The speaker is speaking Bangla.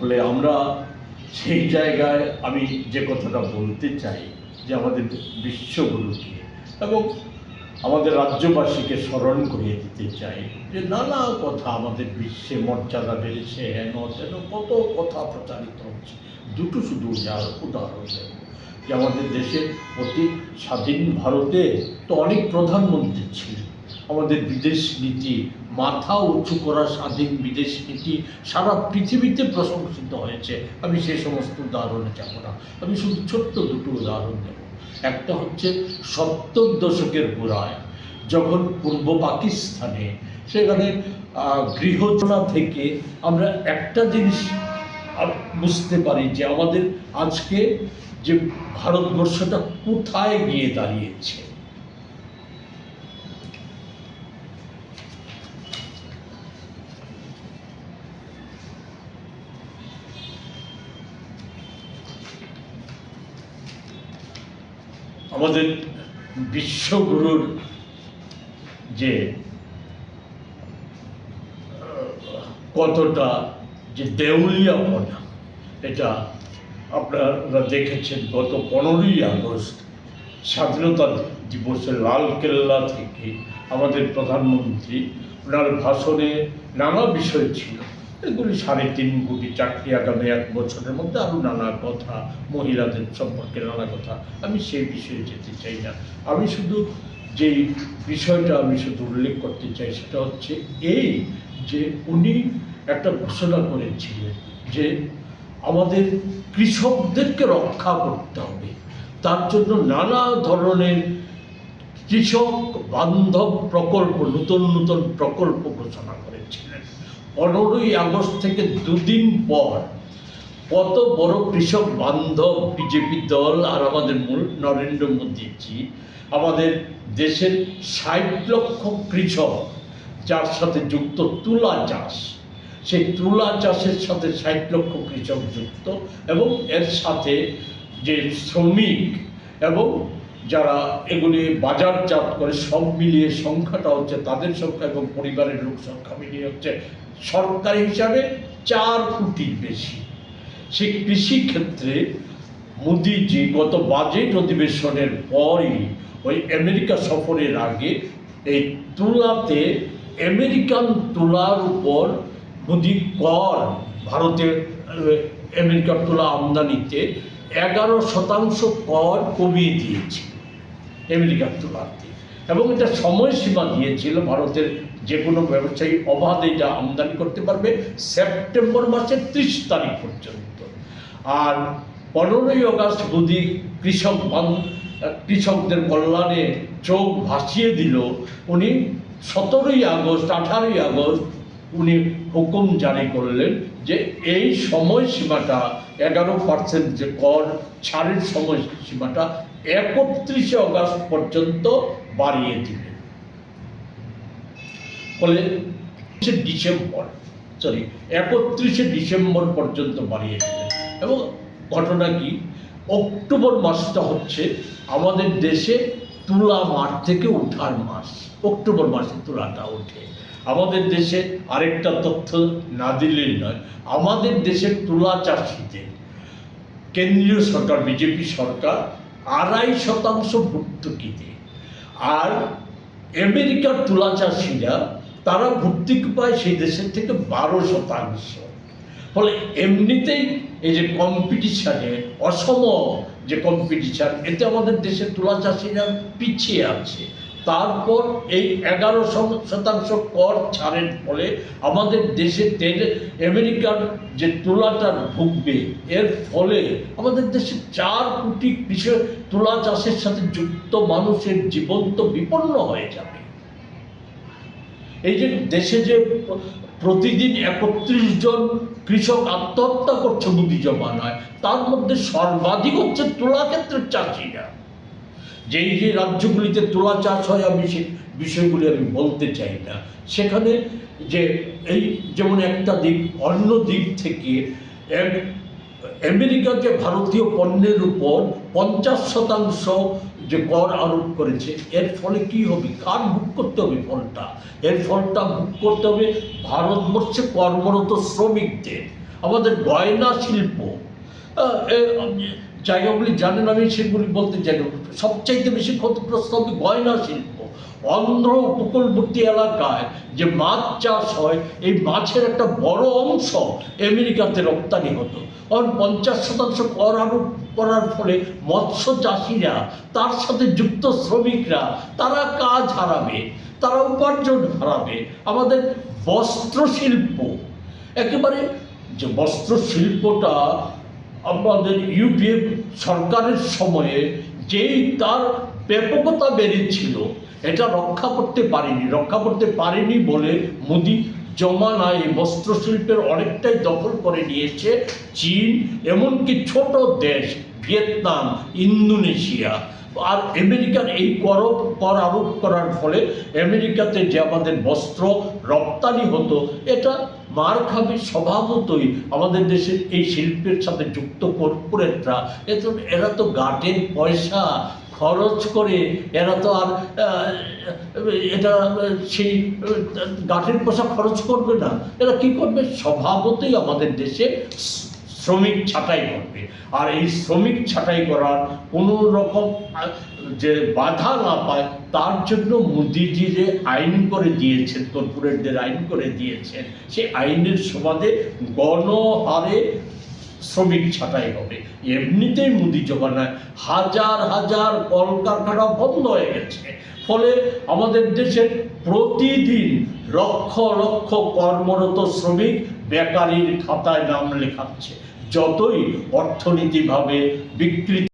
ফলে আমরা সেই জায়গায় আমি যে কথাটা বলতে চাই, যে আমাদের বিশ্বগুরুকে এবং আমাদের রাজ্যবাসীকে স্মরণ করিয়ে দিতে চাই, যে নানা কথা আমাদের বিশ্বে মর্যাদা বেড়েছে, হেন তেন, কত কথা প্রচারিত হচ্ছে। দুটো শুধু উদাহরণ উদাহরণ দেব, যে আমাদের দেশের অতি স্বাধীন ভারতে তো অনেক প্রধানমন্ত্রী ছিল আমাদের বিদেশ নীতি মাথা উঁচু করা স্বাধীন বিদেশ নীতি সারা পৃথিবীতে প্রশংসিত হয়েছে। আমি সে সমস্ত উদাহরণে যাব না। আমি শুধু ছোট্ট দুটো উদাহরণ দেব একটা হচ্ছে সত্তর দশকের গোড়ায়, যখন পূর্ব পাকিস্তানে, সেখানে গৃহচনা থেকে আমরা একটা জিনিস বুঝতে পারি যে আমাদের আজকে যে ভারতবর্ষটা কোথায় গিয়ে দাঁড়িয়েছে। আমাদের বিশ্বগুরুর যে কতটা যে দেউলিয়াপনা এটা আপনারা দেখেছেন গত পনেরোই আগস্ট স্বাধীনতা দিবসে লালকেল্লা থেকে আমাদের প্রধানমন্ত্রী, ওনার ভাষণে নানা বিষয় ছিল। এগুলি সাড়ে তিন কোটি চাকরি আগামী এক বছরের মধ্যে আরও নানা কথা, মহিলাদের সম্পর্কে নানা কথা। আমি সেই বিষয়ে যেতে চাই না। আমি শুধু যেই বিষয়টা আমি শুধু উল্লেখ করতে চাই সেটা হচ্ছে এই যে উনি একটা ঘোষণা করেছিলেন যে আমাদের কৃষকদেরকে রক্ষা করতে হবে। তার জন্য নানা ধরনের কৃষক বান্ধব প্রকল্প, নতুন নতুন প্রকল্প ঘোষণা করেছিলেন। পনেরোই আগস্ট থেকে দুদিন পর কত বড় কৃষক বান্ধব বিজেপি দল আর আমাদের মূল নরেন্দ্র মোদীজি, আমাদের দেশের ষাট লক্ষ কৃষক যার সাথে যুক্ত তুলা চাষ। সেই তুলা চাষের সাথে ষাট লক্ষ কৃষক যুক্ত এবং এর সাথে যে শ্রমিক এবং যারা এগুলি বাজারজাত করে সব মিলিয়ে সংখ্যাটা হচ্ছে তাদের সংখ্যা এবং পরিবারের লোক সংখ্যা মিলিয়ে হচ্ছে সরকারি হিসাবে চার কোটির বেশি। সেই কৃষি ক্ষেত্রে মোদিজি গত বাজেট অধিবেশনের পরই ওই আমেরিকা সফরের আগে এই তুলাতে আমেরিকান তুলার উপর মোদি কর ভারতের আমেরিকার তুলা আমদানিতে এগারো শতাংশ কর কমিয়ে দিয়েছে আমেরিকার তুলাতে। এবং এটা সময়সীমা দিয়েছিল ভারতের যে কোনো ব্যবসায়ী অবাধে এটা আমদানি করতে পারবে সেপ্টেম্বর মাসের ত্রিশ তারিখ পর্যন্ত। আর পনেরোই আগস্ট মোদি কৃষক কৃষকদের কল্যাণে চোখ ভাসিয়ে দিল, উনি সতেরোই আগস্ট, আঠারোই আগস্ট উনি হুকুম জারি করলেন যে এই সময়সীমাটা এগারো পার্সেন্ট যে কর, ছাড়ের সময়সীমাটা একত্রিশে আগস্ট পর্যন্ত বাড়িয়ে দিলেন ফলে ডিসেম্বর সরি একত্রিশে ডিসেম্বর পর্যন্ত বাড়িয়ে দিলেন। এবং ঘটনা কি? অক্টোবর মাসটা হচ্ছে আমাদের দেশে তুলা মাঠ থেকে উঠার মাস। অক্টোবর মাসে তুলাটা ওঠে। আমাদের দেশে আরেকটা তথ্য না দিলেই নয়, আমাদের দেশের তুলা চাষিদের কেন্দ্রীয় সরকার, বিজেপি সরকার আড়াই শতাংশ ভর্তুকি আর আমেরিকার তুলা চাষিরা তারা ভর্তুকি পায় সেই দেশের থেকে বারো শতাংশ। ফলে এমনিতেই এই যে কম্পিটিশানে অসম যে কম্পিটিশান এতে আমাদের দেশের তুলা চাষিরা পিছিয়ে আছে। তারপর এই এগারো শতাংশ কর ছাড়ের ফলে আমাদের দেশে তেল, আমেরিকার যে তুলাটা ঢুকবে এর ফলে আমাদের দেশে চার কোটি কৃষক, তুলা চাষের সাথে যুক্ত মানুষের জীবন তো বিপন্ন হয়ে যাবে। এই যে দেশে যে প্রতিদিন একত্রিশ জন কৃষক আত্মহত্যা করছে মুদি জমানায় তার মধ্যে সর্বাধিক হচ্ছে তুলা ক্ষেত্রের চাষিরা। যেই যে রাজ্যগুলিতে তুলা চাষ হয়, আমি সে বিষয়গুলি আমি বলতে চাই না। সেখানে যে এই যেমন একটা দিক অন্য দিক থেকে এক- আমেরিকা যে ভারতীয় পণ্যের উপর পঞ্চাশ শতাংশ যে কর আরোপ করেছে, এর ফলে কি হবে? কার ভোগ করতে হবে ফলটা? এর ফলটা ভোগ করতে হবে ভারতবর্ষে কর্মরত শ্রমিকদের। আমাদের গয়না শিল্প জায়গাগুলি জানেন আমি সেগুলি বলতে চাই। সবচাইতে বেশি ক্ষতিগ্রস্ত হবে গয়না শিল্প। অন্ধ্র উপকূলবর্তী এলাকায় যে মাছ চাষ হয়, এই মাছের একটা বড় অংশ আমেরিকাতে রপ্তানি হতো। কারণ পঞ্চাশ শতাংশ কর আরোপ করার ফলে মৎস্য চাষিরা তার সাথে যুক্ত শ্রমিকরা, তারা কাজ হারাবে, তারা উপার্জন হারাবে। আমাদের বস্ত্র শিল্প একেবারে যে বস্ত্র শিল্পটা আমাদের ইউপিএ সরকারের সময়ে যেই তার ব্যাপকতা বেড়েছিল, এটা রক্ষা করতে পারেনি। রক্ষা করতে পারেনি বলে মোদি জমানায় এই বস্ত্র শিল্পের অনেকটাই দখল করে নিয়েছে চীন, এমনকি ছোট দেশ ভিয়েতনাম, ইন্দোনেশিয়া। আর আমেরিকার এই কর কর আরোপ করার ফলে আমেরিকাতে যে আমাদের বস্ত্র রপ্তানি হতো, এটা মার খাবে স্বভাবতই আমাদের দেশের এই শিল্পের সাথে যুক্ত কর্পোরেটরা এত এরা তো গাটের পয়সা খরচ করে, এরা তো আর এটা সেই, গাঁটের পয়সা খরচ করবে না। এরা কি করবে? স্বভাবতই আমাদের দেশে শ্রমিক ছাঁটাই করবে। আর এই শ্রমিক ছাঁটাই করার কোনো রকম যে বাধা না পায়, তার জন্য মোদিজি যে আইন করে দিয়েছেন, কর্পোরেটদের আইন করে দিয়েছেন, সেই আইনের সমাধে গণহারে শ্রমিক ছাঁটাই হবে। এমনিতেই মুদি জমানায় হাজার হাজার কলকারখানা বন্ধ হয়ে গেছে। ফলে আমাদের দেশের প্রতিদিন লক্ষ লক্ষ কর্মরত শ্রমিক বেকারির খাতায় নাম লেখাচ্ছে। যতই অর্থনীতিভাবে বিকৃত